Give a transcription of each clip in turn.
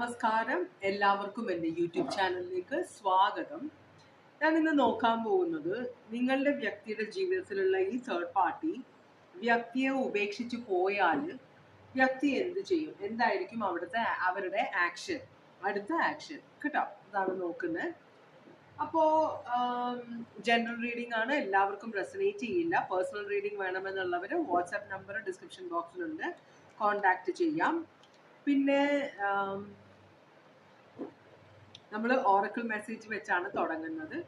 നമസ്കാരം. എല്ലാവർക്കും എന്റെ യൂട്യൂബ് ചാനലിലേക്ക് സ്വാഗതം. ഞാൻ ഇന്ന് നോക്കാൻ പോകുന്നത് നിങ്ങളുടെ വ്യക്തിയുടെ ജീവിതത്തിലുള്ള ഈ തേർഡ് പാർട്ടി വ്യക്തിയെ ഉപേക്ഷിച്ച് പോയാൽ വ്യക്തി എന്ത് ചെയ്യും? എന്തായിരിക്കും അവിടുത്തെ അവരുടെ ആക്ഷൻ അടുത്ത ആക്ഷൻ കേട്ടോ? അതാണ് നോക്കുന്നത്. അപ്പോൾ ജനറൽ റീഡിംഗ് ആണ്. എല്ലാവർക്കും റെസനേറ്റ് ചെയ്യില്ല. പേഴ്സണൽ റീഡിംഗ് വേണമെന്നുള്ളവർ വാട്സാപ്പ് നമ്പർ ഡിസ്ക്രിപ്ഷൻ ബോക്സിലുണ്ട് കോണ്ടാക്ട് ചെയ്യാം. പിന്നെ നമ്മൾ ഓറക്കിൾ മെസ്സേജ് വെച്ചാണ് തുടങ്ങുന്നത്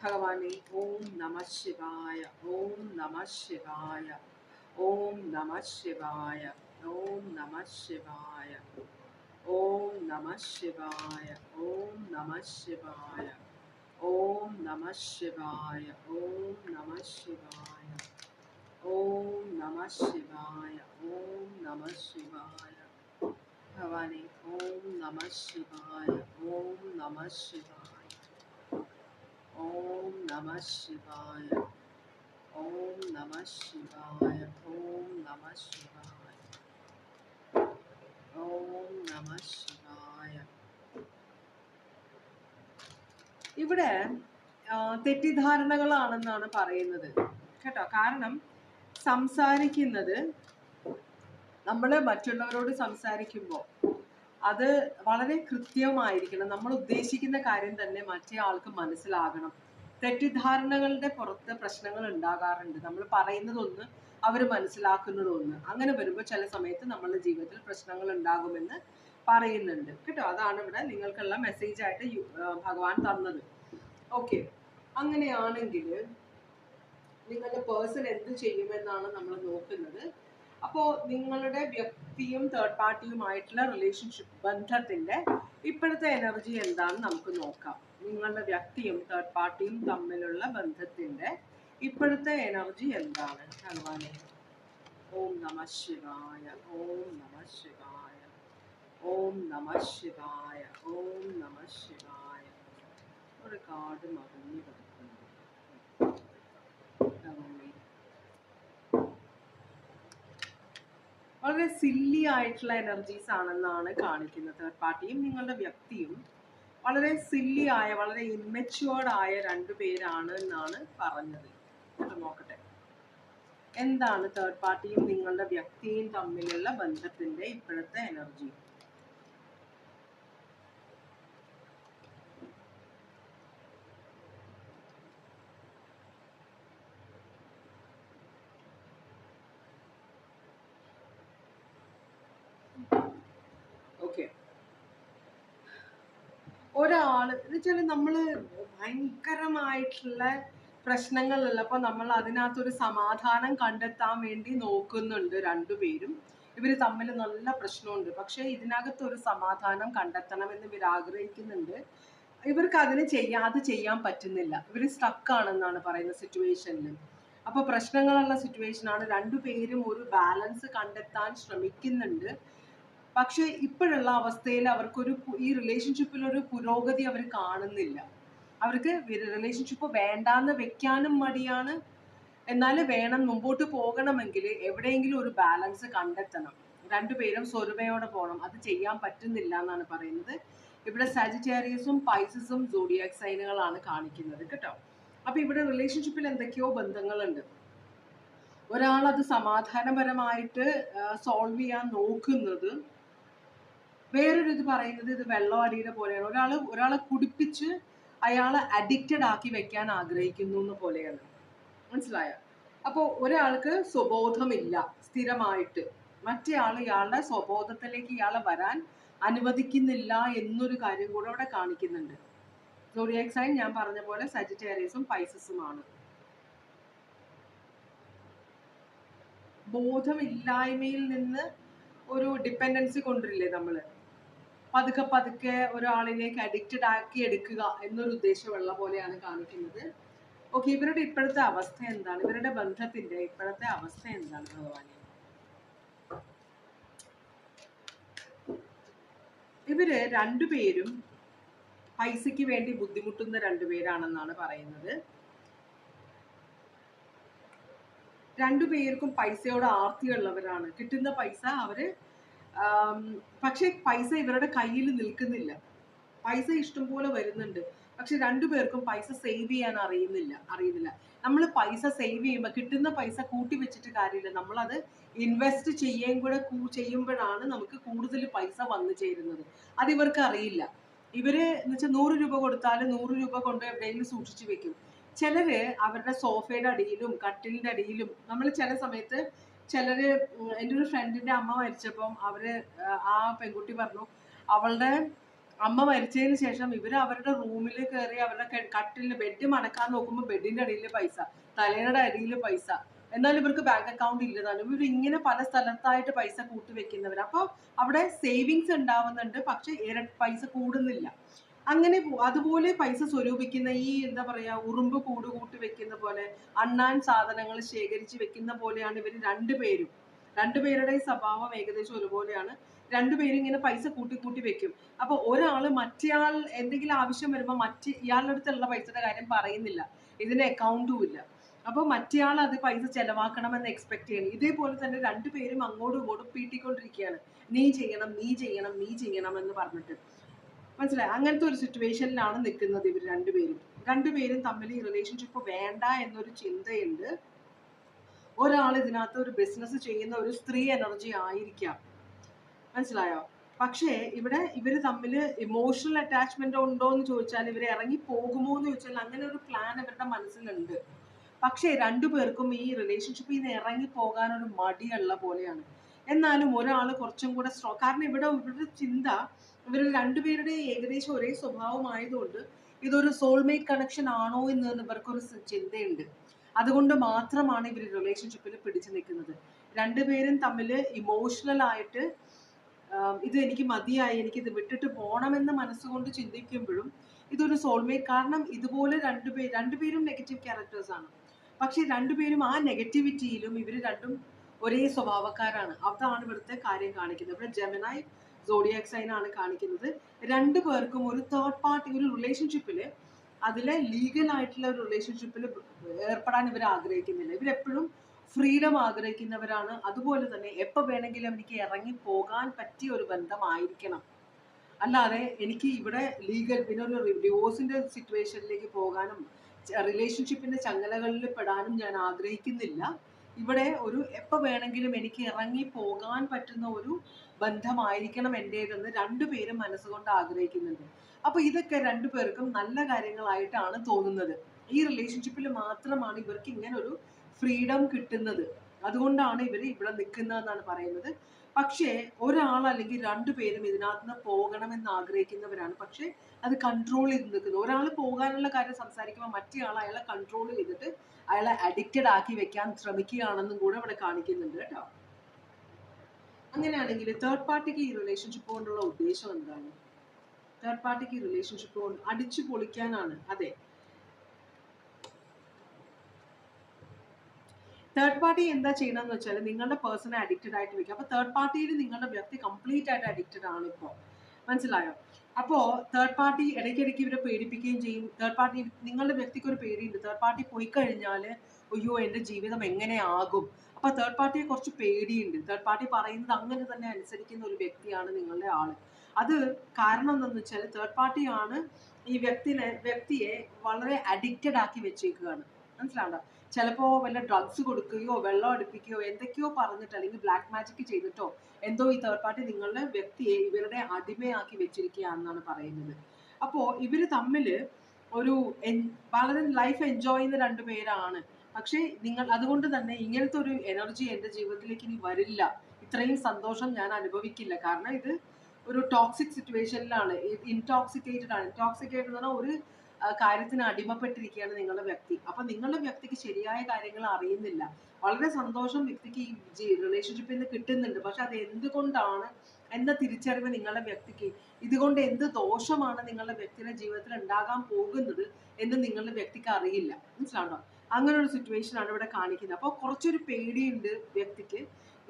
ഭഗവാനെ ഓം നമ ശിവായ ഓം നമ ശിവായ ഓം നമ ശിവായ ഓം നമ ശിവായ ഓം നമ ശിവായ ഓം നമ ശിവായ ഓം നമ ശിവായ ഓം നമ ശിവായ ഓം നമ ശിവായ ഓം നമ ശിവായ ഭവാനി ഓം നമ ശിവായ ഓം നമ ശിവായ. ഓം നമ ശിവായ ഓം നമ ശിവായ ഓം നമ ശിവായ. ഓം നമ ശിവായ. ഇവിടെ തെറ്റിദ്ധാരണകളാണെന്നാണ് പറയുന്നത്. കേട്ടോ? കാരണം സംസാരിക്കുന്നത് നമ്മൾ മറ്റുള്ളവരോട് സംസാരിക്കുമ്പോൾ അത് വളരെ കൃത്യമായിരിക്കണം. നമ്മൾ ഉദ്ദേശിക്കുന്ന കാര്യം തന്നെ മറ്റേ ആൾക്ക് മനസ്സിലാകണം. തെറ്റിദ്ധാരണകളുടെ പുറത്ത് പ്രശ്നങ്ങൾ ഉണ്ടാകാറുണ്ട്. നമ്മൾ പറയുന്നതൊന്ന് അവർ മനസ്സിലാക്കുന്നതൊന്ന്. അങ്ങനെ വരുമ്പോൾ ചില സമയത്ത് നമ്മളുടെ ജീവിതത്തിൽ പ്രശ്നങ്ങൾ ഉണ്ടാകുമെന്ന് പറയുന്നുണ്ട്. കേട്ടോ? അതാണ് ഇവിടെ നിങ്ങൾക്കുള്ള മെസ്സേജ് ആയിട്ട് ഭഗവാൻ തന്നത്. ഓക്കെ അങ്ങനെയാണെങ്കിൽ നിങ്ങളുടെ പേഴ്സൺ എന്ത് ചെയ്യുമെന്നാണ് നമ്മൾ നോക്കുന്നത്. അപ്പോൾ നിങ്ങളുടെ വ്യക്തിയും തേർഡ് പാർട്ടിയുമായിട്ടുള്ള റിലേഷൻഷിപ്പ് ബന്ധത്തിന്റെ ഇപ്പോഴത്തെ എനർജി എന്താണെന്ന് നമുക്ക് നോക്കാം. നിങ്ങളുടെ വ്യക്തിയും തേർഡ് പാർട്ടിയും തമ്മിലുള്ള ബന്ധത്തിന്റെ ഇപ്പോഴത്തെ എനർജി എന്താണ്? ഭഗവാനെ. ഓം നമ ശിവായ ഓം നമ ശിവായ ഓം നമ ശിവായ ഓം നമ ശിവായ. ഒരു കാർഡ് മറിഞ്ഞു കിടക്കുന്നു ഭഗവാനെ വളരെ സില്ലി ആയിട്ടുള്ള എനർജീസ് ആണെന്നാണ് കാണിക്കുന്നത്. തേർഡ് പാർട്ടിയും നിങ്ങളുടെ വ്യക്തിയും വളരെ സില്ലി ആയ വളരെ ഇമ്മച്ചുവേർഡ് ആയ രണ്ടു പേരാണ് എന്നാണ് പറഞ്ഞത്. നോക്കട്ടെ. എന്താണ് തേർഡ് പാർട്ടിയും നിങ്ങളുടെ വ്യക്തിയും തമ്മിലുള്ള ബന്ധത്തിന്റെ ഇപ്പോഴത്തെ എനർജി ഓക്കെ ഒരാൾ എന്ന് വെച്ചാൽ നമ്മൾ ഭയങ്കരമായിട്ടുള്ള പ്രശ്നങ്ങളുള്ള അപ്പൊ നമ്മൾ അതിനകത്തൊരു സമാധാനം കണ്ടെത്താൻ വേണ്ടി നോക്കുന്നുണ്ട് രണ്ടുപേരും ഇവർ തമ്മിൽ നല്ല പ്രശ്നമുണ്ട്. പക്ഷെ ഇതിനകത്ത് ഒരു സമാധാനം കണ്ടെത്തണമെന്ന് ഇവർ ആഗ്രഹിക്കുന്നുണ്ട്. ഇവർക്ക് അതിന് ചെയ്യാൻ അത് ചെയ്യാൻ പറ്റുന്നില്ല. ഇവർ സ്റ്റക്ക് ആണെന്നാണ് പറയുന്ന സിറ്റുവേഷനിൽ അപ്പൊ പ്രശ്നങ്ങളുള്ള സിറ്റുവേഷൻ ആണ്. രണ്ടുപേരും ഒരു ബാലൻസ് കണ്ടെത്താൻ ശ്രമിക്കുന്നുണ്ട്. പക്ഷെ ഇപ്പോഴുള്ള അവസ്ഥയിൽ അവർക്കൊരു ഈ റിലേഷൻഷിപ്പിൽ ഒരു പുരോഗതി അവർ കാണുന്നില്ല. അവർക്ക് റിലേഷൻഷിപ്പ് വേണ്ടാന്ന് വെക്കാനും മടിയാണ്. എന്നാൽ വേണം മുമ്പോട്ട് പോകണമെങ്കിൽ എവിടെയെങ്കിലും ഒരു ബാലൻസ് കണ്ടെത്തണം. രണ്ടുപേരും സ്വരുമയോടെ പോകണം. അത് ചെയ്യാൻ പറ്റുന്നില്ല എന്നാണ് പറയുന്നത്. ഇവിടെ സജിറ്റേറിയസും പൈസസും സോഡിയാക് സൈനുകളാണ് കാണിക്കുന്നത് കേട്ടോ. അപ്പൊ ഇവിടെ റിലേഷൻഷിപ്പിൽ എന്തൊക്കെയോ ബന്ധങ്ങളുണ്ട്. ഒരാൾ അത് സമാധാനപരമായിട്ട് സോൾവ് ചെയ്യാൻ നോക്കുന്നത് വേറൊരു ഇത് പറയുന്നത് ഇത് വെള്ളം അടിയുടെ പോലെയാണ്. ഒരാൾ ഒരാളെ കുടിപ്പിച്ച് അയാളെ അഡിക്റ്റഡ് ആക്കി വെക്കാൻ ആഗ്രഹിക്കുന്നു എന്ന് പോലെയാണ്. മനസ്സിലായ? അപ്പോൾ ഒരാൾക്ക് സ്വബോധമില്ല സ്ഥിരമായിട്ട്. മറ്റേ ആൾ ഇയാളുടെ സ്വബോധത്തിലേക്ക് ഇയാളെ വരാൻ അനുവദിക്കുന്നില്ല എന്നൊരു കാര്യം കൂടെ അവിടെ കാണിക്കുന്നുണ്ട്. സോഡിയാക് സൈൻ ഞാൻ പറഞ്ഞ പോലെ സജിറ്റേറിയസും പൈസസുമാണ് ബോധമില്ലായ്മയിൽ നിന്ന് ഒരു ഡിപ്പെൻഡൻസി കൊണ്ടുവരില്ലേ നമ്മൾ? പതുക്കെ പതുക്കെ ഒരാളിലേക്ക് അഡിക്റ്റഡ് ആക്കി എടുക്കുക എന്നൊരു ഉദ്ദേശമുള്ള പോലെയാണ് കാണിക്കുന്നത്. ഓക്കെ ഇവരുടെ ഇപ്പോഴത്തെ അവസ്ഥ എന്താണ്? ഇവരുടെ ബന്ധത്തിന്റെ ഇപ്പോഴത്തെ അവസ്ഥ എന്താണ് ഭഗവാനെ? ഇവർ രണ്ടുപേരും പൈസയ്ക്ക് വേണ്ടി ബുദ്ധിമുട്ടുന്ന രണ്ടുപേരാണെന്നാണ് പറയുന്നത്. രണ്ടുപേർക്കും പൈസയോട് ആർത്തിയുള്ളവരാണ്. കിട്ടുന്ന പൈസ അവർ പക്ഷേ പൈസ ഇവരുടെ കയ്യിൽ നിൽക്കുന്നില്ല. പൈസ ഇഷ്ടംപോലെ വരുന്നുണ്ട്. പക്ഷെ രണ്ടുപേർക്കും പൈസ സേവ് ചെയ്യാൻ അറിയുന്നില്ല അറിയുന്നില്ല. നമ്മൾ പൈസ സേവ് ചെയ്യുമ്പോൾ കിട്ടുന്ന പൈസ കൂട്ടി വെച്ചിട്ട് കാര്യമില്ല. നമ്മളത് ഇൻവെസ്റ്റ് ചെയ്യുകയും കൂടെ ചെയ്യുമ്പോഴാണ് നമുക്ക് കൂടുതൽ പൈസ വന്നു ചേരുന്നത്. അത് ഇവർക്ക് അറിയില്ല. ഇവർ എന്ന് വെച്ചാൽ നൂറ് രൂപ കൊടുത്താൽ നൂറ് രൂപ കൊണ്ട് എവിടെയെങ്കിലും സൂക്ഷിച്ചു വെക്കും. ചിലര് അവരുടെ സോഫയുടെ അടിയിലും കട്ടിലിന്റെ അടിയിലും നമ്മൾ ചില സമയത്ത് ചിലര് ഉം, എന്റെ ഒരു ഫ്രണ്ടിന്റെ അമ്മ മരിച്ചപ്പം അവർ ആ, പെൺകുട്ടി പറഞ്ഞു അവളുടെ അമ്മ മരിച്ചതിന് ശേഷം ഇവർ അവരുടെ റൂമിൽ കയറി അവരുടെ ക- കട്ടിലിന് ബെഡ് മടക്കാൻ നോക്കുമ്പോൾ ബെഡിന്റെ അടിയിൽ പൈസ തലയുടെ അടിയിൽ പൈസ. എന്നാലും ഇവർക്ക് ബാങ്ക് അക്കൗണ്ട് ഇല്ലതാനും ഇവർ ഇങ്ങനെ പല സ്ഥലത്തായിട്ട് പൈസ കൂട്ടി വെക്കുന്നവർ അപ്പോൾ അവിടെ സേവിങ്സ് ഉണ്ടാവുന്നുണ്ട് പക്ഷെ പൈസ കൂടുന്നില്ല. അങ്ങനെ അതുപോലെ പൈസ സ്വരൂപിക്കുന്ന ഈ എന്താ പറയാ ഉറുമ്പ് കൂട് കൂട്ടി വെക്കുന്ന പോലെ അണ്ണാൻ സാധനങ്ങൾ ശേഖരിച്ച് വെക്കുന്ന പോലെയാണ് ഇവർ രണ്ടുപേരും രണ്ടുപേരുടെ സ്വഭാവം ഏകദേശം ഒരുപോലെയാണ്. രണ്ടുപേരും ഇങ്ങനെ പൈസ കൂട്ടി കൂട്ടി വെക്കും. അപ്പൊ ഒരാൾ മറ്റേയാൾ എന്തെങ്കിലും ആവശ്യം വരുമ്പോൾ മറ്റ് ഇയാളുടെ അടുത്തുള്ള പൈസയുടെ കാര്യം പറയുന്നില്ല. ഇതിന് അക്കൗണ്ടും ഇല്ല. അപ്പൊ മറ്റേയാൾ അത് പൈസ ചെലവാക്കണമെന്ന് എക്സ്പെക്ട് ചെയ്യണം. ഇതേപോലെ തന്നെ രണ്ടുപേരും അങ്ങോട്ടും ഇങ്ങോട്ടും പീട്ടിക്കൊണ്ടിരിക്കുകയാണ്. നീ ചെയ്യണം നീ ചെയ്യണം നീ ചെയ്യണം എന്ന് പറഞ്ഞിട്ട്. മനസ്സിലായി? അങ്ങനത്തെ ഒരു സിറ്റുവേഷനിലാണ് നിൽക്കുന്നത് ഇവർ രണ്ടുപേരും. രണ്ടുപേരും തമ്മിൽ ഈ റിലേഷൻഷിപ്പ് വേണ്ട എന്നൊരു ചിന്തയുണ്ട്. ഒരാൾ ഇതിനകത്ത് ഒരു ബിസിനസ് ചെയ്യുന്ന ഒരു സ്ത്രീ എനർജി ആയിരിക്കാം. മനസ്സിലായോ? പക്ഷേ ഇവിടെ ഇവർ തമ്മിൽ ഇമോഷണൽ അറ്റാച്ച്മെന്റ് ഉണ്ടോ എന്ന് ചോദിച്ചാൽ ഇവർ ഇറങ്ങി പോകുമോ എന്ന് ചോദിച്ചാൽ അങ്ങനെ ഒരു പ്ലാൻ ഇവരുടെ മനസ്സിലുണ്ട്. പക്ഷേ രണ്ടുപേർക്കും ഈ റിലേഷൻഷിപ്പിൽ നിന്ന് ഇറങ്ങി പോകാനൊരു മടിയുള്ള പോലെയാണ്. എന്നാലും ഒരാൾ കുറച്ചും കൂടെ കാരണം ഇവിടെ ഇവരുടെ ചിന്ത ഇവർ രണ്ടുപേരുടെ ഏകദേശം ഒരേ സ്വഭാവമായതുകൊണ്ട് ഇതൊരു സോൾമേറ്റ് കണക്ഷൻ ആണോ എന്ന് ഇവർക്കൊരു ചിന്തയുണ്ട്. അതുകൊണ്ട് മാത്രമാണ് ഇവർ റിലേഷൻഷിപ്പിൽ പിടിച്ചു നിൽക്കുന്നത്. രണ്ടുപേരും തമ്മിൽ ഇമോഷണൽ ആയിട്ട് ഇത് എനിക്ക് മതിയായി എനിക്ക് ഇത് വിട്ടിട്ട് പോകണമെന്ന് മനസ്സുകൊണ്ട് ചിന്തിക്കുമ്പോഴും ഇതൊരു സോൾമേറ്റ് കാരണം ഇതുപോലെ രണ്ടുപേർ രണ്ടുപേരും നെഗറ്റീവ് ക്യാരക്ടേഴ്സ് ആണ്. പക്ഷെ രണ്ടുപേരും ആ നെഗറ്റിവിറ്റിയിലും ഇവർ രണ്ടും ഒരേ സ്വഭാവക്കാരാണ്. അതാണ് ഇവിടുത്തെ കാര്യം കാണിക്കുന്നത്. ഇവിടെ ജെമിനായി സോഡിയാക് സൈൻ ആണ് കാണിക്കുന്നത്. രണ്ടു പേർക്കും ഒരു തേർഡ് പാർട്ടി ഒരു റിലേഷൻഷിപ്പിൽ അതിലെ ലീഗൽ ആയിട്ടുള്ള ഒരു റിലേഷൻഷിപ്പിൽ ഏർപ്പെടാൻ ഇവർ ആഗ്രഹിക്കുന്നില്ല. ഇവരെപ്പോഴും ഫ്രീഡം ആഗ്രഹിക്കുന്നവരാണ്. അതുപോലെ തന്നെ എപ്പോൾ വേണമെങ്കിലും എനിക്ക് ഇറങ്ങി പോകാൻ പറ്റിയ ഒരു ബന്ധമായിരിക്കണം. അല്ലാതെ എനിക്ക് ഇവിടെ ലീഗൽ പിന്നെ ഒരു ഡിവോഴ്സിന്റെ സിറ്റുവേഷനിലേക്ക് പോകാനും റിലേഷൻഷിപ്പിന്റെ ചങ്ങലകളിൽ പെടാനും ഞാൻ ആഗ്രഹിക്കുന്നില്ല. ഇവിടെ ഒരു എപ്പോൾ വേണമെങ്കിലും എനിക്ക് ഇറങ്ങി പോകാൻ പറ്റുന്ന ഒരു ബന്ധമായിരിക്കണം എന്റേതെന്ന് രണ്ടുപേരും മനസ്സുകൊണ്ട് ആഗ്രഹിക്കുന്നുണ്ട്. അപ്പൊ ഇതൊക്കെ രണ്ടുപേർക്കും നല്ല കാര്യങ്ങളായിട്ടാണ് തോന്നുന്നത്. ഈ റിലേഷൻഷിപ്പിൽ മാത്രമാണ് ഇവർക്ക് ഇങ്ങനെ ഒരു ഫ്രീഡം കിട്ടുന്നത്. അതുകൊണ്ടാണ് ഇവർ ഇവിടെ നിൽക്കുന്നതെന്നാണ് പറയുന്നത്. പക്ഷേ ഒരാൾ അല്ലെങ്കിൽ രണ്ടുപേരും ഇതിനകത്ത് നിന്ന് പോകണമെന്ന് ആഗ്രഹിക്കുന്നവരാണ്. പക്ഷേ അത് കൺട്രോൾ ചെയ്ത് നിൽക്കുന്നത് ഒരാൾ പോകാനുള്ള കാര്യം സംസാരിക്കുമ്പോൾ മറ്റേ ആൾ അയാളെ കൺട്രോൾ ചെയ്തിട്ട് അയാളെ അഡിക്റ്റഡ് ആക്കി വെക്കാൻ ശ്രമിക്കുകയാണെന്നും കൂടെ ഇവിടെ കാണിക്കുന്നുണ്ട് കേട്ടോ. അങ്ങനെയാണെങ്കിൽ തേർഡ് പാർട്ടിക്ക് ഈ റിലേഷൻഷിപ്പ് കൊണ്ടുള്ള ഉദ്ദേശം എന്താണ്? തേർഡ് പാർട്ടിക്ക് ഈ റിലേഷൻഷിപ്പ് കൊണ്ട് അടിച്ചു പൊളിക്കാനാണ്. അതെ. തേർഡ് പാർട്ടി എന്താ ചെയ്യണമെന്ന് വെച്ചാൽ നിങ്ങളുടെ പേഴ്സണെ അഡിക്റ്റഡ് ആയിട്ട് വെക്കുക. അപ്പോൾ തേർഡ് പാർട്ടിയിൽ നിങ്ങളുടെ വ്യക്തി കംപ്ലീറ്റ് ആയിട്ട് അഡിക്റ്റഡ് ആണ് ഇപ്പോൾ. മനസ്സിലായോ? അപ്പോൾ തേർഡ് പാർട്ടി ഇടയ്ക്കിടയ്ക്ക് ഇവരെ പേടിപ്പിക്കുകയും ചെയ്യും. തേർഡ് പാർട്ടി നിങ്ങളുടെ വ്യക്തിക്ക് ഒരു പേടിയുണ്ട്. തേർഡ് പാർട്ടി പോയി കഴിഞ്ഞാൽ അയ്യോ എന്റെ ജീവിതം എങ്ങനെയാകും? അപ്പൊ തേർഡ് പാർട്ടിയെ കുറച്ച് പേടിയുണ്ട്. തേർഡ് പാർട്ടി പറയുന്നത് അങ്ങനെ തന്നെ അനുസരിക്കുന്ന ഒരു വ്യക്തിയാണ് നിങ്ങളുടെ ആൾ. അത് കാരണം എന്തെന്ന് വെച്ചാൽ തേർഡ് പാർട്ടിയാണ് ഈ വ്യക്തിനെ വ്യക്തിയെ വളരെ അഡിക്റ്റഡ് ആക്കി വെച്ചേക്കുകയാണ്. മനസ്സിലായോ ചിലപ്പോ വല്ല ഡ്രഗ്സ് കൊടുക്കുകയോ വെള്ളം അടുപ്പിക്കുകയോ എന്തൊക്കെയോ പറഞ്ഞിട്ട് അല്ലെങ്കിൽ ബ്ലാക്ക് മാജിക് ചെയ്തിട്ടോ എന്തോ ഈ തേർഡ് പാർട്ടി നിങ്ങളുടെ വ്യക്തിയെ ഇവരുടെ അടിമയാക്കി വെച്ചിരിക്കുകയാണെന്നാണ് പറയുന്നത്. അപ്പോൾ ഇവർ തമ്മിൽ ഒരു വളരെ ലൈഫ് എൻജോയ് ചെയ്യുന്ന രണ്ട് പേരാണ്. പക്ഷേ നിങ്ങൾ അതുകൊണ്ട് തന്നെ ഇങ്ങനത്തെ ഒരു എനർജി എന്റെ ജീവിതത്തിലേക്ക് ഇനി വരില്ല. ഇത്രയും സന്തോഷം ഞാൻ അനുഭവിക്കില്ല. കാരണം ഇത് ഒരു ടോക്സിക് സിറ്റുവേഷനിലാണ് ഇൻടോക്സിക്കേറ്റഡ് ആണ്. ഇൻടോക്സിക്കേറ്റഡ് എന്ന് പറഞ്ഞാൽ ഒരു കാര്യത്തിന് അടിമപ്പെട്ടിരിക്കുകയാണ് നിങ്ങളുടെ വ്യക്തി. അപ്പൊ നിങ്ങളുടെ വ്യക്തിക്ക് ശരിയായ കാര്യങ്ങൾ അറിയുന്നില്ല. വളരെ സന്തോഷം വ്യക്തിക്ക് ഈ റിലേഷൻഷിപ്പിൽ നിന്ന് കിട്ടുന്നുണ്ട്. പക്ഷെ അത് എന്തുകൊണ്ടാണ് എന്ന തിരിച്ചറിവ് നിങ്ങളുടെ വ്യക്തിക്ക് ഇതുകൊണ്ട് എന്ത് ദോഷമാണ് നിങ്ങളുടെ വ്യക്തിയുടെ ജീവിതത്തിൽ ഉണ്ടാകാൻ പോകുന്നത് എന്ന് നിങ്ങളുടെ വ്യക്തിക്ക് അറിയില്ല. മനസ്സിലാണോ അങ്ങനെ ഒരു സിറ്റുവേഷൻ ആണ് ഇവിടെ കാണിക്കുന്നത്. അപ്പോൾ കുറച്ചൊരു പേടിയുണ്ട് വ്യക്തിക്ക്.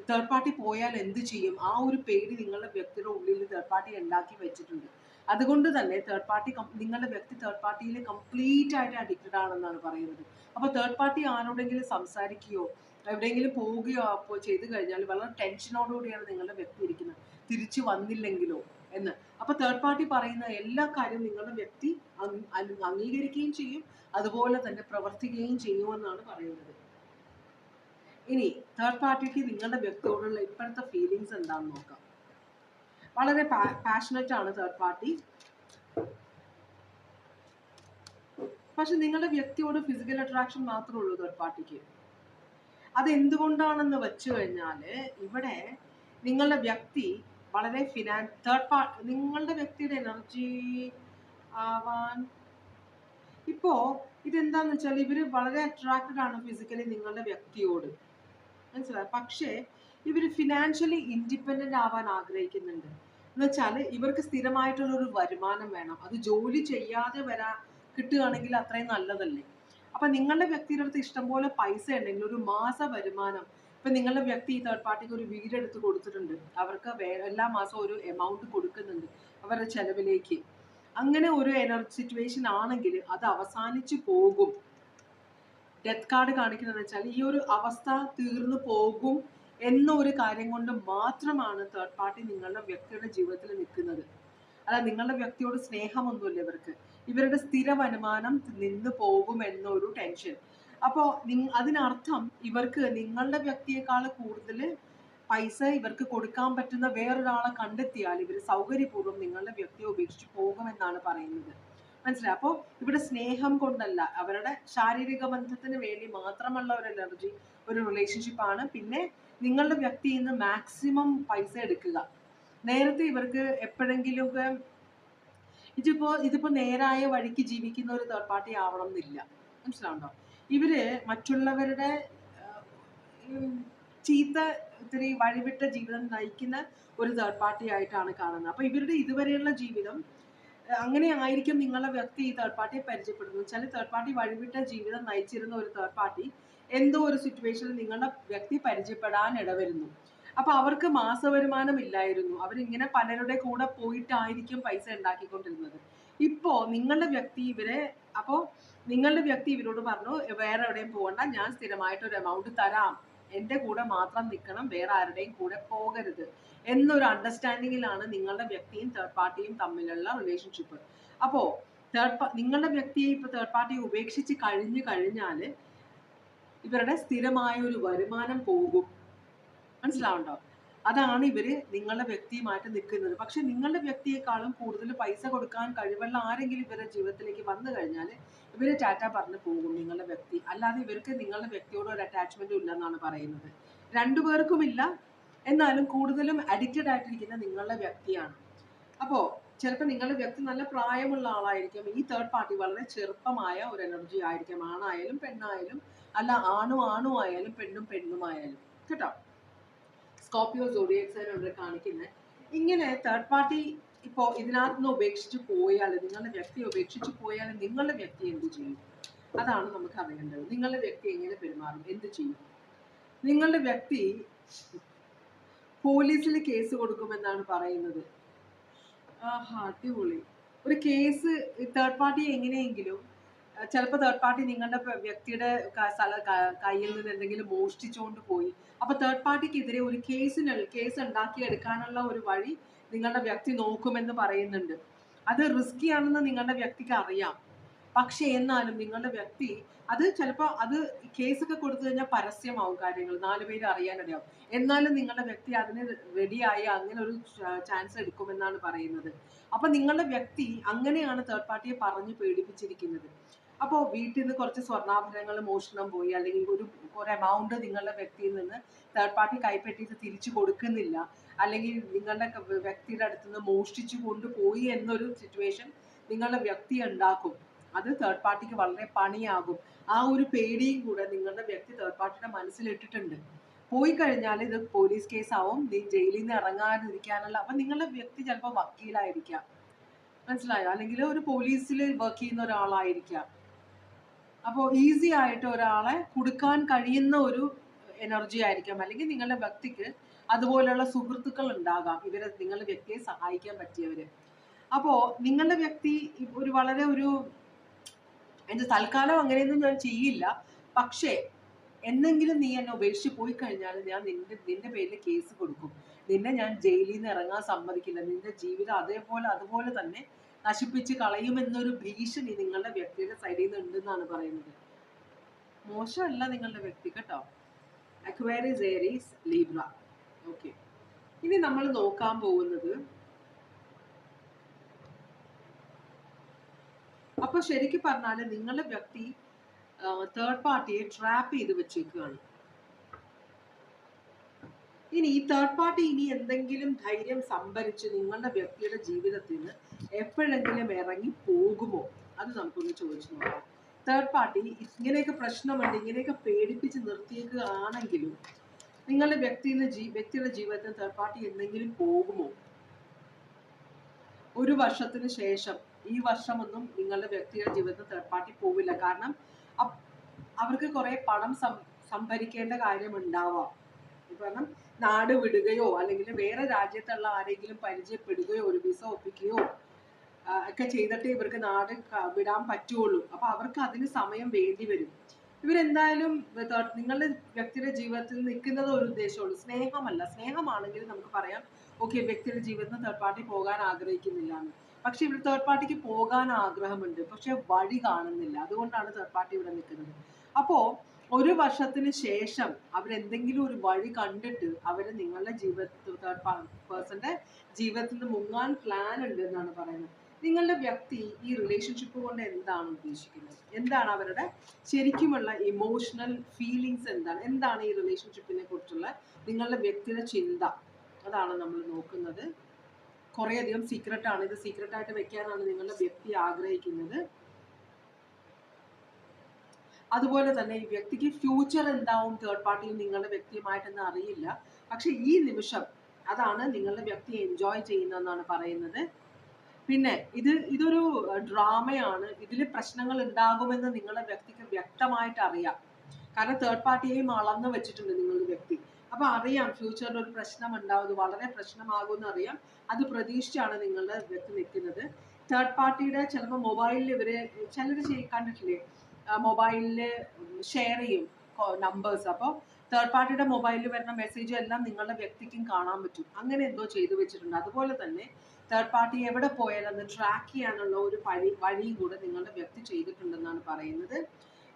തേർഡ് പാർട്ടി പോയാൽ എന്ത് ചെയ്യും? ആ ഒരു പേടി നിങ്ങളുടെ വ്യക്തിയുടെ ഉള്ളിൽ തേർഡ് പാർട്ടി ഉണ്ടാക്കി വെച്ചിട്ടുണ്ട്. അതുകൊണ്ട് തന്നെ തേർഡ് പാർട്ടി നിങ്ങളുടെ വ്യക്തി തേർഡ് പാർട്ടിയിൽ കംപ്ലീറ്റ് ആയിട്ട് അഡിക്റ്റഡ് ആണെന്നാണ് പറയുന്നത്. അപ്പോൾ തേർഡ് പാർട്ടി ആരോടെങ്കിലും സംസാരിക്കുകയോ എവിടെയെങ്കിലും പോവുകയോ അപ്പോൾ ചെയ്തു കഴിഞ്ഞാൽ വളരെ ടെൻഷനോടുകൂടിയാണ് നിങ്ങളുടെ വ്യക്തി ഇരിക്കുന്നത്. തിരിച്ചു വന്നില്ലെങ്കിലോ എന്ന്. അപ്പോൾ തേർഡ് പാർട്ടി പറയുന്ന എല്ലാ കാര്യവും നിങ്ങളുടെ വ്യക്തി അംഗീകരിക്കുകയും ചെയ്യും. അതുപോലെ തന്നെ പ്രവർത്തിക്കുകയും ചെയ്യുമെന്നാണ് പറയുന്നത്. ഇനി തേർഡ് പാർട്ടിക്ക് നിങ്ങളുടെ വ്യക്തിയോടുള്ള ഇപ്പോഴത്തെ ഫീലിങ്സ് എന്താണെന്ന് നോക്കാം. വളരെ പാഷനറ്റ് ആണ് തേർഡ് പാർട്ടി പക്ഷെ നിങ്ങളുടെ വ്യക്തിയോട് ഫിസിക്കൽ അട്രാക്ഷൻ മാത്രമേ ഉള്ളൂ തേർഡ് പാർട്ടിക്ക് അത് എന്തുകൊണ്ടാണെന്ന് വെച്ചു കഴിഞ്ഞാൽ ഇവിടെ നിങ്ങളുടെ വ്യക്തി വളരെ ഫിനാൻ തേർഡ് പാർട്ടി നിങ്ങളുടെ വ്യക്തിയുടെ എനർജി ആവാൻ. ഇപ്പോ ഇതെന്താന്ന് വെച്ചാൽ ഇവർ വളരെ അട്രാക്റ്റഡ് ആണ് ഫിസിക്കലി നിങ്ങളുടെ വ്യക്തിയോട്. മനസ്സിലായി? പക്ഷേ ഇവർ ഫിനാൻഷ്യലി ഇൻഡിപെൻഡന്റ് ആവാൻ ആഗ്രഹിക്കുന്നുണ്ട്. എന്ന് വെച്ചാൽ ഇവർക്ക് സ്ഥിരമായിട്ടുള്ള ഒരു വരുമാനം വേണം. അത് ജോലി ചെയ്യാതെ വരാ കിട്ടുകയാണെങ്കിൽ അത്രയും നല്ലതല്ലേ? അപ്പൊ നിങ്ങളുടെ വ്യക്തിയുടെ അടുത്ത് ഇഷ്ടംപോലെ പൈസ ഉണ്ടെങ്കിൽ ഒരു മാസ വരുമാനം. ഇപ്പൊ നിങ്ങളുടെ വ്യക്തി തേർഡ് പാർട്ടിക്ക് ഒരു വീടെടുത്ത് കൊടുത്തിട്ടുണ്ട്. അവർക്ക് എല്ലാ മാസവും ഒരു എമൗണ്ട് കൊടുക്കുന്നുണ്ട് അവരുടെ ചെലവിലേക്ക്. അങ്ങനെ ഒരു എനർജി സിറ്റുവേഷൻ ആണെങ്കിൽ അത് അവസാനിച്ചു പോകും. ഡെത്ത് കാർഡ് കാണിക്കുന്നത് വെച്ചാൽ ഈ ഒരു അവസ്ഥ തീർന്നു പോകും എന്ന ഒരു കാര്യം കൊണ്ട് മാത്രമാണ് തേർഡ് പാർട്ടി നിങ്ങളുടെ വ്യക്തിയുടെ ജീവിതത്തിൽ നിൽക്കുന്നത്. അല്ല നിങ്ങളുടെ വ്യക്തിയോട് സ്നേഹമൊന്നുമില്ല ഇവർക്ക്. ഇവരുടെ സ്ഥിര വരുമാനം നിന്ന് പോകും എന്നൊരു ടെൻഷൻ അപ്പോൾ അതിനർത്ഥം ഇവർക്ക് നിങ്ങളുടെ വ്യക്തിയെക്കാൾ കൂടുതൽ പൈസ ഇവർക്ക് കൊടുക്കാൻ പറ്റുന്ന വേറൊരാളെ കണ്ടെത്തിയാൽ ഇവർ സൗകര്യപൂർവം നിങ്ങളുടെ വ്യക്തിയെ ഉപേക്ഷിച്ച് പോകുമെന്നാണ് പറയുന്നത്. മനസ്സിലായി? അപ്പോൾ ഇവിടെ സ്നേഹം കൊണ്ടല്ല അവരുടെ ശാരീരിക ബന്ധത്തിന് വേണ്ടി മാത്രമുള്ള ഒരു എനർജി ഒരു റിലേഷൻഷിപ്പ് ആണ്. പിന്നെ നിങ്ങളുടെ വ്യക്തിയിൽ നിന്ന് മാക്സിമം പൈസ എടുക്കുക. നേരത്തെ ഇവർക്ക് എപ്പോഴെങ്കിലുമൊക്കെ ഇതിപ്പോ ഇതിപ്പോ നേരായ വഴിക്ക് ജീവിക്കുന്ന ഒരു തേർഡ് പാർട്ടി ആവണം എന്നില്ല. മനസ്സിലാവുണ്ടോ ഇവർ മറ്റുള്ളവരുടെ ചീത്ത ഇത്തിരി വഴിവിട്ട ജീവിതം നയിക്കുന്ന ഒരു തേർഡ് പാർട്ടി ആയിട്ടാണ് കാണുന്നത്. അപ്പൊ ഇവരുടെ ഇതുവരെയുള്ള ജീവിതം അങ്ങനെ ആയിരിക്കും നിങ്ങളുടെ വ്യക്തി ഈ തേർഡ് പാർട്ടിയെ പരിചയപ്പെടുന്നത്. വെച്ചാൽ തേർഡ് പാർട്ടി വഴിവിട്ട ജീവിതം നയിച്ചിരുന്ന ഒരു തേർഡ് പാർട്ടി എന്തോ ഒരു സിറ്റുവേഷനിൽ നിങ്ങളുടെ വ്യക്തി പരിചയപ്പെടാൻ ഇടവരുന്നു. അപ്പൊ അവർക്ക് മാസ മാസവരുമാനം ഇല്ലായിരുന്നു. അവരിങ്ങനെ പലരുടെ കൂടെ പോയിട്ടായിരിക്കും പൈസ ഉണ്ടാക്കിക്കൊണ്ടിരുന്നത്. ഇപ്പോ നിങ്ങളുടെ വ്യക്തി ഇവരെ അപ്പോ നിങ്ങളുടെ വ്യക്തി ഇവരോട് പറഞ്ഞു വേറെ എവിടെയും പോകണ്ട ഞാൻ സ്ഥിരമായിട്ട് ഒരു എമൗണ്ട് തരാം. എന്റെ കൂടെ മാത്രം നിൽക്കണം വേറെ ആരുടെയും കൂടെ പോകരുത് എന്നൊരു അണ്ടർസ്റ്റാൻഡിങ്ങിലാണ് നിങ്ങളുടെ വ്യക്തിയും തേർഡ് പാർട്ടിയും തമ്മിലുള്ള റിലേഷൻഷിപ്പ് അപ്പോ തേർഡ് നിങ്ങളുടെ വ്യക്തിയെ ഇപ്പൊ തേർഡ് പാർട്ടി ഉപേക്ഷിച്ച് കഴിഞ്ഞു കഴിഞ്ഞാൽ ഇവരുടെ സ്ഥിരമായ ഒരു വരുമാനം പോകും. മനസ്സിലാവുണ്ടോ അതാണ് ഇവർ നിങ്ങളുടെ വ്യക്തിയുമായിട്ട് നിൽക്കുന്നത്. പക്ഷെ നിങ്ങളുടെ വ്യക്തിയെക്കാളും കൂടുതൽ പൈസ കൊടുക്കാൻ കഴിവുള്ള ആരെങ്കിലും ഇവരുടെ ജീവിതത്തിലേക്ക് വന്നു കഴിഞ്ഞാൽ ഇവർ ടാറ്റ പറഞ്ഞു പോകും നിങ്ങളുടെ വ്യക്തി. അല്ലാതെ ഇവർക്ക് നിങ്ങളുടെ വ്യക്തിയോട് ഒരു അറ്റാച്ച്മെന്റും ഇല്ലെന്നാണ് പറയുന്നത്. രണ്ടുപേർക്കും ഇല്ല. എന്നാലും കൂടുതലും അഡിക്റ്റഡ് ആയിട്ടിരിക്കുന്ന നിങ്ങളുടെ വ്യക്തിയാണ്. അപ്പോ ചിലപ്പോൾ നിങ്ങളുടെ വ്യക്തി നല്ല പ്രായമുള്ള ആളായിരിക്കും. ഈ തേർഡ് പാർട്ടി വളരെ ചെറുപ്പമായ ഒരു എനർജി ആയിരിക്കും. ആണായാലും പെണ്ണായാലും. അല്ല ആണു ആണു ആയാലും പെണ്ണും പെണ്ണുമായാലും. കേട്ടോ? സ്കോപ്പിയോ സോഡിയക്സ് ഇവിടെ കാണിക്കുന്നത് ഇങ്ങനെ തേർഡ് പാർട്ടി ഇപ്പോ ഇതിനകത്ത് നിന്ന് ഉപേക്ഷിച്ച് പോയാൽ നിങ്ങളുടെ വ്യക്തി ഉപേക്ഷിച്ച് പോയാൽ നിങ്ങളുടെ വ്യക്തി എന്ത് ചെയ്യും? അതാണ് നമുക്ക് അറിയേണ്ടത്. നിങ്ങളുടെ വ്യക്തി എങ്ങനെ പെരുമാറും? എന്ത് ചെയ്യും? നിങ്ങളുടെ വ്യക്തി പോലീസിൽ കേസ് കൊടുക്കുമെന്നാണ് പറയുന്നത്. ആഹാ അടിപൊളി. ഒരു കേസ് തേർഡ് പാർട്ടി എങ്ങനെയെങ്കിലും ചിലപ്പോൾ തേർഡ് പാർട്ടി നിങ്ങളുടെ വ്യക്തിയുടെ കയ്യിൽ നിന്ന് എന്തെങ്കിലും മോഷ്ടിച്ചുകൊണ്ട് പോയി. അപ്പൊ തേർഡ് പാർട്ടിക്കെതിരെ ഒരു കേസിന് കേസ് ഉണ്ടാക്കിയെടുക്കാനുള്ള ഒരു വഴി നിങ്ങളുടെ വ്യക്തി നോക്കുമെന്ന് പറയുന്നുണ്ട്. അത് റിസ്കി ആണെന്ന് നിങ്ങളുടെ വ്യക്തിക്ക് അറിയാം. പക്ഷേ എന്നാലും നിങ്ങളുടെ വ്യക്തി അത് ചിലപ്പോൾ അത് കേസൊക്കെ കൊടുത്തു കഴിഞ്ഞാൽ പരസ്യമാവും കാര്യങ്ങൾ. നാല് പേര് അറിയാനിടയാവും. എന്നാലും നിങ്ങളുടെ വ്യക്തി അതിന് റെഡിയായി അങ്ങനെ ഒരു ചാൻസ് എടുക്കുമെന്നാണ് പറയുന്നത്. അപ്പൊ നിങ്ങളുടെ വ്യക്തി അങ്ങനെയാണ് തേർഡ് പാർട്ടിയെ പറഞ്ഞ് പേടിപ്പിച്ചിരിക്കുന്നത്. അപ്പോൾ വീട്ടിൽ നിന്ന് കുറച്ച് സ്വർണാഭരണങ്ങൾ മോഷണം പോയി അല്ലെങ്കിൽ ഒരു ഒരു എമൗണ്ട് നിങ്ങളുടെ വ്യക്തിയിൽ നിന്ന് തേർഡ് പാർട്ടി കൈപ്പറ്റിയിട്ട് തിരിച്ചു കൊടുക്കുന്നില്ല അല്ലെങ്കിൽ നിങ്ങളുടെ വ്യക്തിയുടെ അടുത്ത് നിന്ന് മോഷ്ടിച്ചു കൊണ്ടുപോയി എന്നൊരു സിറ്റുവേഷൻ നിങ്ങളുടെ വ്യക്തി ഉണ്ടാക്കും. അത് തേർഡ് പാർട്ടിക്ക് വളരെ പണിയാകും. ആ ഒരു പേടിയും കൂടെ നിങ്ങളുടെ വ്യക്തി തേർഡ് പാർട്ടിയുടെ മനസ്സിലിട്ടിട്ടുണ്ട്. പോയി കഴിഞ്ഞാൽ ഇത് പോലീസ് കേസാവും നീ ജയിലിൽ നിന്ന് ഇറങ്ങാതിരിക്കാനുള്ള അപ്പൊ നിങ്ങളുടെ വ്യക്തി ചിലപ്പോൾ വക്കീലായിരിക്കാം. മനസ്സിലായോ? അല്ലെങ്കിൽ ഒരു പോലീസിൽ വർക്ക് ചെയ്യുന്ന ഒരാളായിരിക്കാം. അപ്പോൾ ഈസി ആയിട്ട് ഒരാളെ കൊടുക്കാൻ കഴിയുന്ന ഒരു എനർജി ആയിരിക്കാം. അല്ലെങ്കിൽ നിങ്ങളുടെ ഭക്തിക്ക് അതുപോലെയുള്ള സുഹൃത്തുക്കൾ ഉണ്ടാകാം. ഇവരെ നിങ്ങളുടെ വ്യക്തിയെ സഹായിക്കാൻ പറ്റിയവര്. അപ്പോ നിങ്ങളുടെ വ്യക്തി ഒരു വളരെ ഒരു എന്ത് തൽക്കാലം അങ്ങനെയൊന്നും ഞാൻ ചെയ്യില്ല. പക്ഷേ എന്നെങ്കിലും നീ എന്നെ ഉപേക്ഷിച്ച് പോയി കഴിഞ്ഞാൽ ഞാൻ നിന്റെ നിന്റെ പേരിൽ കേസ് കൊടുക്കും. നിന്നെ ഞാൻ ജയിലിൽ നിന്ന് ഇറങ്ങാൻ സമ്മതിക്കില്ല. നിന്റെ ജീവിതം അതേപോലെ അതുപോലെ തന്നെ നശിപ്പിച്ച് കളയുമെന്നൊരു ഭീഷണി നിങ്ങളുടെ വ്യക്തിയുടെ സൈഡിൽ നിന്ന് ഉണ്ടെന്നാണ് പറയുന്നത്. മോശമല്ല നിങ്ങളുടെ വ്യക്തി കേട്ടോ. അക്വേരീസ് ഏരീസ് ലീബ്ര ഓക്കെ ഇനി നമ്മൾ നോക്കാൻ പോകുന്നത് അപ്പൊ ശരിക്കും പറഞ്ഞാൽ നിങ്ങളുടെ വ്യക്തി തേർഡ് പാർട്ടിയെ ട്രാപ്പ് ചെയ്ത് വെച്ചേക്കുകയാണ് ഇനി ഈ തേർഡ് പാർട്ടി ഇനി എന്തെങ്കിലും ധൈര്യം സംഭരിച്ച് നിങ്ങളുടെ വ്യക്തിയുടെ ജീവിതത്തിൽ നിന്ന് എപ്പോഴെങ്കിലും ഇറങ്ങി പോകുമോ? അത് നമുക്കൊന്ന് ചോദിച്ചു നോക്കാം. തേർഡ് പാർട്ടി ഇങ്ങനെയൊക്കെ പ്രശ്നമുണ്ട് ഇങ്ങനെയൊക്കെ പേടിപ്പിച്ച് നിർത്തിയേക്കുകയാണെങ്കിലും നിങ്ങളുടെ വ്യക്തിയുടെ ജീ വ്യക്തിയുടെ ജീവിതത്തിൽ തേർഡ് പാർട്ടി എന്തെങ്കിലും പോകുമോ? ഒരു വർഷത്തിന് ശേഷം ഈ വർഷമൊന്നും നിങ്ങളുടെ വ്യക്തിയുടെ ജീവിതത്തിൽ തേർഡ് പാർട്ടി പോവില്ല. കാരണം അവർക്ക് കുറെ പണം സം- സംഭരിക്കേണ്ട കാര്യം ഉണ്ടാവാം കാരണം നാട് വിടുകയോ അല്ലെങ്കിൽ വേറെ രാജ്യത്തുള്ള ആരെങ്കിലും പരിചയപ്പെടുകയോ ഒരു വിസ ഒപ്പിക്കുകയോ ഒക്കെ ചെയ്തിട്ട് ഇവർക്ക് നാട് വിടാൻ പറ്റുള്ളൂ. അപ്പൊ അവർക്ക് അതിന് സമയം വേണ്ടി വരും. ഇവരെന്തായാലും നിങ്ങളുടെ വ്യക്തിയുടെ ജീവിതത്തിൽ നിൽക്കുന്നത് ഒരു ഉദ്ദേശമുള്ളൂ. സ്നേഹമല്ല. സ്നേഹമാണെങ്കിൽ നമുക്ക് പറയാം ഓക്കെ വ്യക്തിയുടെ ജീവിതത്തിൽ തേർഡ് പാർട്ടി പോകാൻ ആഗ്രഹിക്കുന്നില്ല എന്ന്. പക്ഷെ ഇവിടെ തേർഡ് പാർട്ടിക്ക് പോകാൻ ആഗ്രഹമുണ്ട്. പക്ഷെ വഴി കാണുന്നില്ല. അതുകൊണ്ടാണ് തേർഡ് പാർട്ടി ഇവിടെ നിൽക്കുന്നത്. അപ്പോ ഒരു വർഷത്തിന് ശേഷം അവരെന്തെങ്കിലും ഒരു വഴി കണ്ടിട്ട് അവർ നിങ്ങളുടെ ജീവിതത്തിൽ തേർഡ് പേഴ്സന്റെ ജീവിതത്തിൽ നിന്ന് മുങ്ങാൻ പ്ലാൻ ഉണ്ട് എന്നാണ് പറയുന്നത്. നിങ്ങളുടെ വ്യക്തി ഈ റിലേഷൻഷിപ്പ് കൊണ്ട് എന്താണ് ഉദ്ദേശിക്കുന്നത്? എന്താണ് അവരുടെ ശരിക്കുമുള്ള ഇമോഷണൽ ഫീലിങ്സ് എന്താണ്? എന്താണ് ഈ റിലേഷൻഷിപ്പിനെ കുറിച്ചുള്ള നിങ്ങളുടെ വ്യക്തിയുടെ ചിന്ത? അതാണ് നമ്മൾ നോക്കുന്നത്. കുറേയധികം സീക്രട്ടാണ് ഇത് സീക്രട്ടായിട്ട് വെക്കാനാണ് നിങ്ങളുടെ വ്യക്തി ആഗ്രഹിക്കുന്നത്. അതുപോലെ തന്നെ ഈ വ്യക്തിക്ക് ഫ്യൂച്ചർ എന്താവും തേർഡ് പാർട്ടിയിൽ നിങ്ങളുടെ വ്യക്തിയുമായിട്ടെന്ന് അറിയില്ല. പക്ഷെ ഈ നിമിഷം അതാണ് നിങ്ങളുടെ വ്യക്തി എൻജോയ് ചെയ്യുന്നതെന്നാണ് പറയുന്നത്. പിന്നെ ഇത് ഇതൊരു ഡ്രാമയാണ്. ഇതിൽ പ്രശ്നങ്ങൾ ഉണ്ടാകുമെന്ന് നിങ്ങളുടെ വ്യക്തിക്ക് വ്യക്തമായിട്ട് അറിയാം കാരണം തേർഡ് പാർട്ടിയെയും അളന്ന് വെച്ചിട്ടുണ്ട് നിങ്ങളുടെ വ്യക്തി. അപ്പൊ അറിയാം ഫ്യൂച്ചറിൽ ഒരു പ്രശ്നം ഉണ്ടാവും വളരെ പ്രശ്നമാകുമെന്ന് അറിയാം. അത് പ്രതീക്ഷിച്ചാണ് നിങ്ങളുടെ വ്യക്തി നിൽക്കുന്നത്. തേർഡ് പാർട്ടിയുടെ ചിലപ്പോൾ മൊബൈലിൽ ഇവർ ചിലർ കണ്ടിട്ടില്ലേ? മൊബൈലിൽ ഷെയർ ചെയ്യും നമ്പേഴ്സ് അപ്പോൾ തേർഡ് പാർട്ടിയുടെ മൊബൈലിൽ വരുന്ന മെസ്സേജ് എല്ലാം നിങ്ങളുടെ വ്യക്തിക്കും കാണാൻ പറ്റും. അങ്ങനെ എന്തോ ചെയ്തു വെച്ചിട്ടുണ്ട്. അതുപോലെ തന്നെ തേർഡ് പാർട്ടി എവിടെ പോയാലും അത് ട്രാക്ക് ചെയ്യാനുള്ള ഒരു വഴി വഴിയും കൂടെ നിങ്ങളുടെ വ്യക്തി ചെയ്തിട്ടുണ്ടെന്നാണ് പറയുന്നത്.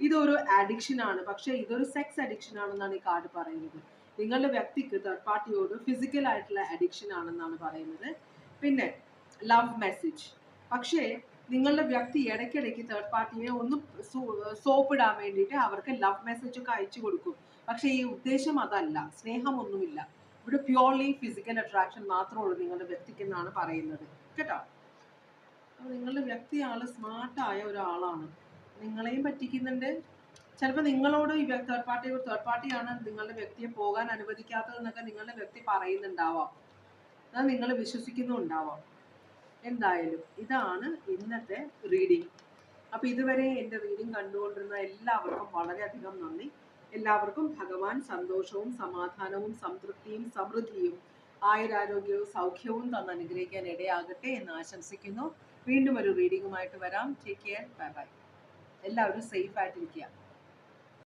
ഇതൊരു അഡിക്ഷൻ ആണ്. പക്ഷേ ഇതൊരു സെക്സ് അഡിക്ഷൻ ആണെന്നാണ് ഈ കാർഡ് പറയുന്നത്. നിങ്ങളുടെ വ്യക്തിക്ക് തേർഡ് പാർട്ടിയോട് ഫിസിക്കൽ ആയിട്ടുള്ള അഡിക്ഷൻ ആണെന്നാണ് പറയുന്നത്. പിന്നെ ലവ് മെസ്സേജ് പക്ഷേ നിങ്ങളുടെ വ്യക്തി ഇടയ്ക്കിടയ്ക്ക് തേർഡ് പാർട്ടിയെ ഒന്ന് സോപ്പിടാൻ വേണ്ടിയിട്ട് അവർക്ക് ലവ് മെസ്സേജ് ഒക്കെ അയച്ചു കൊടുക്കും. പക്ഷേ ഈ ഉദ്ദേശം അതല്ല. സ്നേഹമൊന്നുമില്ല. ഇവിടെ പ്യുവർലി ഫിസിക്കൽ അട്രാക്ഷൻ മാത്രമേ ഉള്ളൂ നിങ്ങളുടെ വ്യക്തിക്ക് എന്നാണ് പറയുന്നത്. കേട്ടോ? അപ്പോൾ നിങ്ങളുടെ വ്യക്തി ആൾ സ്മാർട്ടായ ഒരാളാണ്. നിങ്ങളെയും പറ്റിക്കുന്നുണ്ട്. ചിലപ്പോൾ നിങ്ങളോട് ഈ തേർഡ് പാർട്ടി തേർഡ് പാർട്ടിയാണ് നിങ്ങളുടെ വ്യക്തിയെ പോകാൻ അനുവദിക്കാത്തതെന്നൊക്കെ നിങ്ങളുടെ വ്യക്തി പറയുന്നുണ്ടാവാം. അത് നിങ്ങൾ വിശ്വസിക്കുന്നുണ്ടാവാം. എന്തായാലും ഇതാണ് ഇന്നത്തെ റീഡിംഗ് അപ്പോൾ ഇതുവരെ എന്റെ റീഡിംഗ് കണ്ടുകൊണ്ടിരുന്ന എല്ലാവർക്കും വളരെയധികം നന്ദി. എല്ലാവർക്കും ഭഗവാൻ സന്തോഷവും സമാധാനവും സംതൃപ്തിയും സമൃദ്ധിയും ആയുരാരോഗ്യവും സൗഖ്യവും തന്ന് അനുഗ്രഹിക്കാൻ ഇടയാകട്ടെ എന്ന് ആശംസിക്കുന്നു. വീണ്ടും ഒരു റീഡിങ്ങുമായിട്ട് വരാം. ടേക്ക് കെയർ ബൈ ബൈ എല്ലാവരും സേഫ് ആയിട്ടിരിക്കുക.